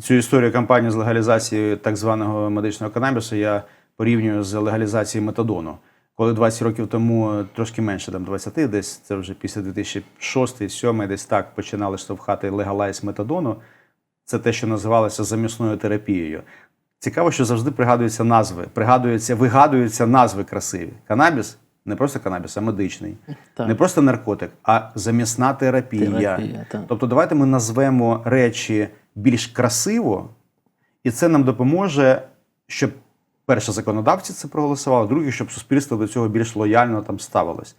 цю історію кампанію з легалізації так званого медичного канабісу я порівнюю з легалізацією метадону. Коли 20 років тому е, трошки менше, там 20, десь це вже після 2006-2007, десь так починали штовхати легалайз метадону. Це те, що називалося замісною терапією. Цікаво, що завжди пригадуються назви, пригадуються, вигадуються назви красиві. Канабіс не просто канабіс, а медичний. Так. Не просто наркотик, а замісна терапія. Терапія, так. Тобто, давайте ми назвемо речі більш красиво, і це нам допоможе, щоб перше законодавці це проголосували, друге, щоб суспільство до цього більш лояльно там ставилось.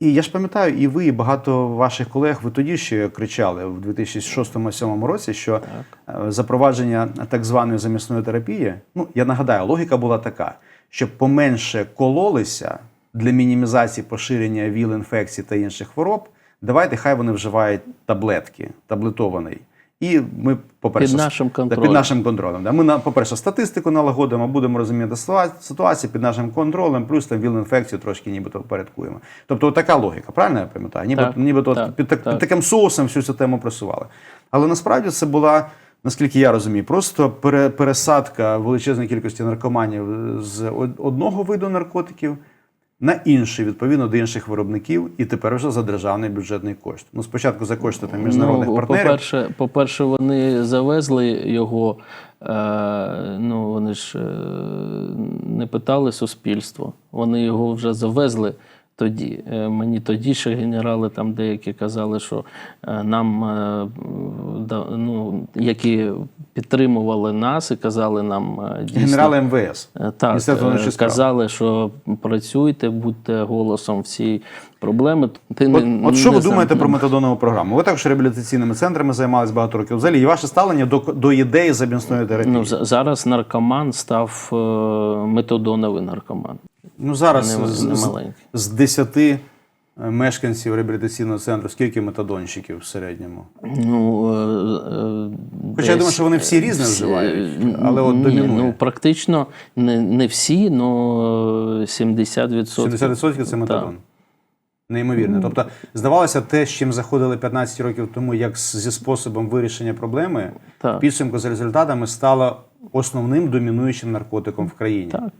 І я ж пам'ятаю, і ви, і багато ваших колег, ви тоді ще кричали в 2006-2007 році, що е, запровадження так званої замісної терапії, ну я нагадаю, логіка була така, щоб поменше кололися для мінімізації поширення ВІЛ-інфекцій та інших хвороб. Давайте хай вони вживають таблетки, таблетований. І ми, по-перше, Під нашим контролем. під нашим контролем. Да. Ми, на- по-перше, статистику налагодимо, будемо розуміти ситуа- ситуацію під нашим контролем, плюс там ВІЛ-інфекцію трошки нібито впорядкуємо. Тобто така логіка, правильно я пам'ятаю? Ніби, Так, нібито так, під, так- так. під таким соусом всю цю тему просували. Але насправді це була, наскільки я розумію, просто пере, пересадка величезної кількості наркоманів з одного виду наркотиків на інший, відповідно до інших виробників, і тепер вже за державний бюджетний кошт. Ну, спочатку за кошти там, міжнародних ну, партнерів. По-перше, по-перше, вони завезли його, е, ну вони ж е, не питали суспільство. Вони його вже завезли тоді. Е, мені тоді ще генерали там деякі казали, що е, нам, е, ну, які підтримували нас і казали нам дійсно. Генерали МВС. Так, казали, що працюйте, будьте голосом всієї проблеми. Ти От, не- от що не ви сам- думаєте про метадонову програму? Ви також реабілітаційними центрами займалися багато років. Взагалі, і ваше ставлення до, до ідеї замісної терапії? Ну, зараз наркоман став методоновий наркоман. Ну, зараз не- з, не з, з 10 е, мешканців реабілітаційного центру, скільки метадонщиків в середньому? Ну, е, е, Хоча я думаю, що вони всі різне всі- вживають, але от ні, домінує. Ну, практично не, не всі, але 70%. 70% це метадон. Неймовірно. Тобто, здавалося, те, з чим заходили 15 років тому, як зі способом вирішення проблеми, Так. підсумку з результатами стало основним домінуючим наркотиком в країні. Так.